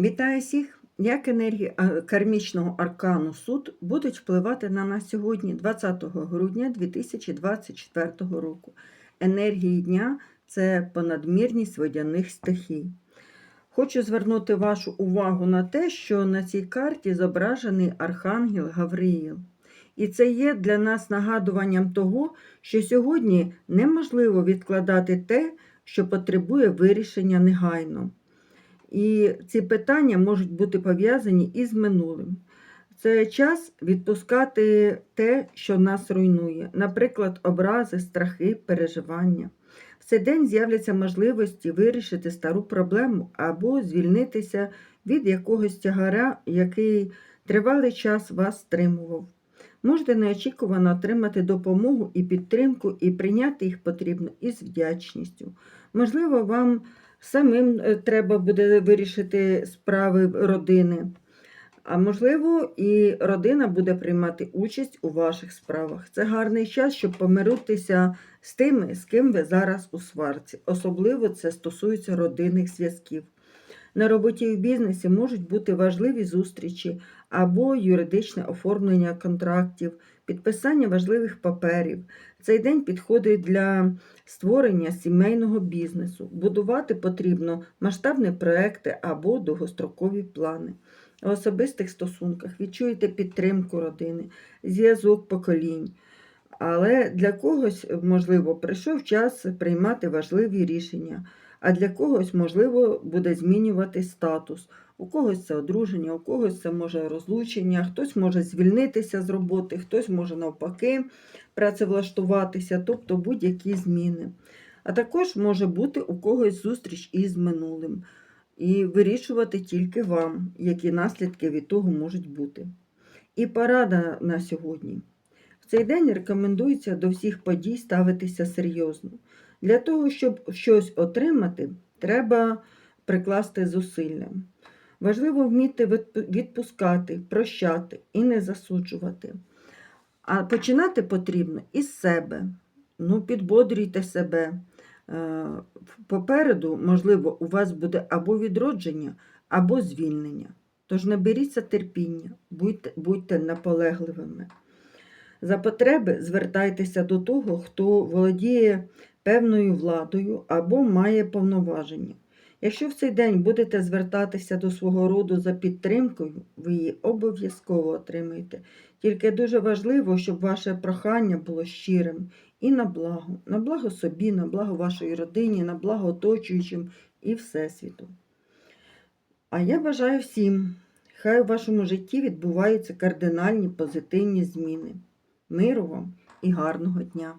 Вітаю всіх! Як енергії кармічного аркану суд будуть впливати на нас сьогодні, 20 грудня 2024 року. Енергії дня це понадмірність водяних стихій. Хочу звернути вашу увагу на те, що на цій карті зображений Архангел Гавриїл. І це є для нас нагадуванням того, що сьогодні неможливо відкладати те, що потребує вирішення негайно. І ці питання можуть бути пов'язані із минулим. Це час відпускати те, що нас руйнує, наприклад, образи, страхи, переживання. В цей день з'являться можливості вирішити стару проблему або звільнитися від якогось тягаря, який тривалий час вас стримував. Можете неочікувано отримати допомогу і підтримку, і прийняти їх потрібно із вдячністю. Можливо, вам самим е, треба буде вирішити справи родини. А можливо, і родина буде приймати участь у ваших справах. Це гарний час, щоб помиритися з тими, з ким ви зараз у сварці. Особливо це стосується родинних зв'язків. На роботі і в бізнесі можуть бути важливі зустрічі або юридичне оформлення контрактів, підписання важливих паперів. Цей день підходить для створення сімейного бізнесу. Будувати потрібно масштабні проекти або довгострокові плани. У особистих стосунках відчуєте підтримку родини, зв'язок поколінь. Але для когось, можливо, прийшов час приймати важливі рішення, а для когось, можливо, буде змінювати статус. У когось це одруження, у когось це може розлучення, хтось може звільнитися з роботи, хтось може навпаки працевлаштуватися, тобто будь-які зміни. А також може бути у когось зустріч із минулим. І вирішувати тільки вам, які наслідки від того можуть бути. І порада на сьогодні. В цей день рекомендується до всіх подій ставитися серйозно. Для того, щоб щось отримати, треба прикласти зусилля. Важливо вміти відпускати, прощати і не засуджувати. А починати потрібно із себе. Ну, підбодрюйте себе. Е, Попереду, можливо, у вас буде або відродження, або звільнення. Тож наберіться терпіння, будьте, будьте наполегливими. За потреби звертайтеся до того, хто володіє певною владою або має повноваження. Якщо в цей день будете звертатися до свого роду за підтримкою, ви її обов'язково отримаєте. Тільки дуже важливо, щоб ваше прохання було щирим і на благо, на благо собі, на благо вашої родині, на благо оточуючим і Всесвіту. А я бажаю всім, хай у вашому житті відбуваються кардинальні позитивні зміни. Миру вам і гарного дня!